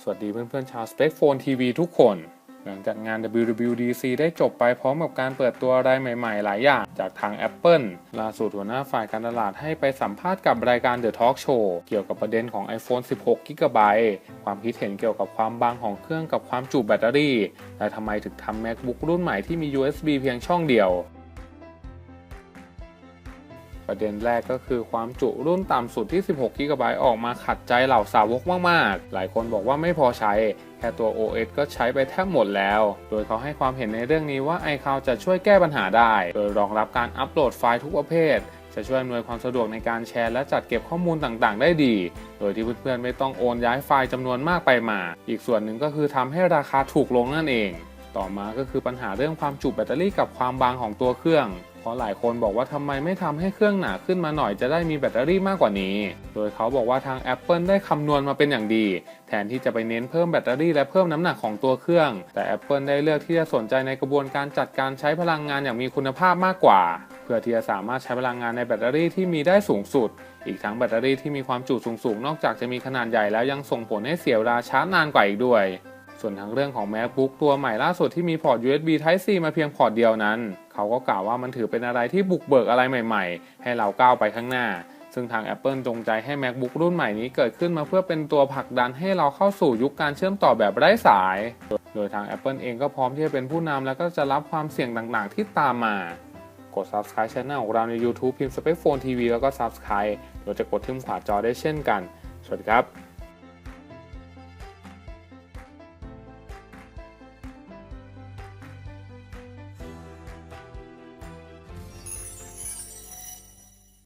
สวัสดีเพื่อนๆชาว Spec Phone TV ทุกคน หลังจากงาน WWDC ได้จบไปพร้อมกับการเปิดตัวอะไรใหม่ๆ หลายอย่าง จากทาง Apple ล่าสุดหัวหน้าฝ่ายการตลาดให้ไปสัมภาษณ์กับรายการ The Talk Show เกี่ยวกับประเด็นของ iPhone 16 GB ความคิดเห็นเกี่ยวกับความบางของเครื่องกับความจุแบตเตอรี่ และทำไมถึงทำ MacBook รุ่นใหม่ที่มี USB เพียงช่องเดียว ประเด็นแรกก็คือความจุรุ่นต่ำสุดที่ 16 g b ออกมาขัดใจเหล่าสาวกมาก ๆ หลายคนบอกว่าไม่พอใช้ แค่ตัว OS ก็ใช้ไปแทบหมดแล้ว โดยเขาให้ความเห็นในเรื่องนี้ว่า iCloud จะช่วยแก้ปัญหาได้ โดยรองรับการอัปโหลดไฟล์ทุกประเภท จะช่วยอำนวยความสะดวกในการแชร์และจัดเก็บข้อมูลต่าง ๆ ได้ดี โดยที่เพื่อน ๆ ไม่ต้องโอนย้ายไฟล์จำนวนมากไปมา อีกส่วนหนึ่งก็คือทำให้ราคาถูกลงนั่นเอง ต่อมาก็คือปัญหาเรื่องความจุแบตเตอรี่กับความบางของตัวเครื่อง เพราะหลายคนบอกว่าทำไมไม่ทำให้เครื่องหนาขึ้นมาหน่อยจะได้มีแบตเตอรี่มากกว่านี้ โดยเขาบอกว่าทาง Apple ได้คำนวณมาเป็นอย่างดี แทนที่จะไปเน้นเพิ่มแบตเตอรี่และเพิ่มน้ำหนักของตัวเครื่อง แต่ Apple ได้เลือกที่จะสนใจในกระบวนการจัดการใช้พลังงานอย่างมีคุณภาพมากกว่า เพื่อที่จะสามารถใช้พลังงานในแบตเตอรี่ที่มีได้สูงสุด อีกทั้งแบตเตอรี่ที่มีความจุสูงๆนอกจากจะมีขนาดใหญ่แล้วยังส่งผลให้เสียเวลาชาร์จนานกว่าอีกด้วยส่วนทางเรื่องของ MacBook ตัวใหม่ล่าสุดที่มีพอร์ต USB Type C มาเพียงพอร์ตเดียวนั้น เขาก็กล่าวว่ามันถือเป็นอะไรที่บุกเบิกอะไรใหม่ ๆ ให้เราก้าวไปข้างหน้า ซึ่งทาง Apple จงใจให้ MacBook รุ่นใหม่นี้เกิดขึ้นมาเพื่อเป็นตัวผลักดันให้เราเข้าสู่ยุคการเชื่อมต่อแบบไร้สาย โดยทาง Apple เองก็พร้อมที่จะเป็นผู้นำแล้วก็จะรับความเสี่ยงต่างๆ ที่ตามมากด subscribe channel ของเราใน YouTube พิมพ์ Spec Phone TV แล้วก็ subscribe โดยจะกดที่มุมขวาจอได้เช่นกัน สวัสดีครับ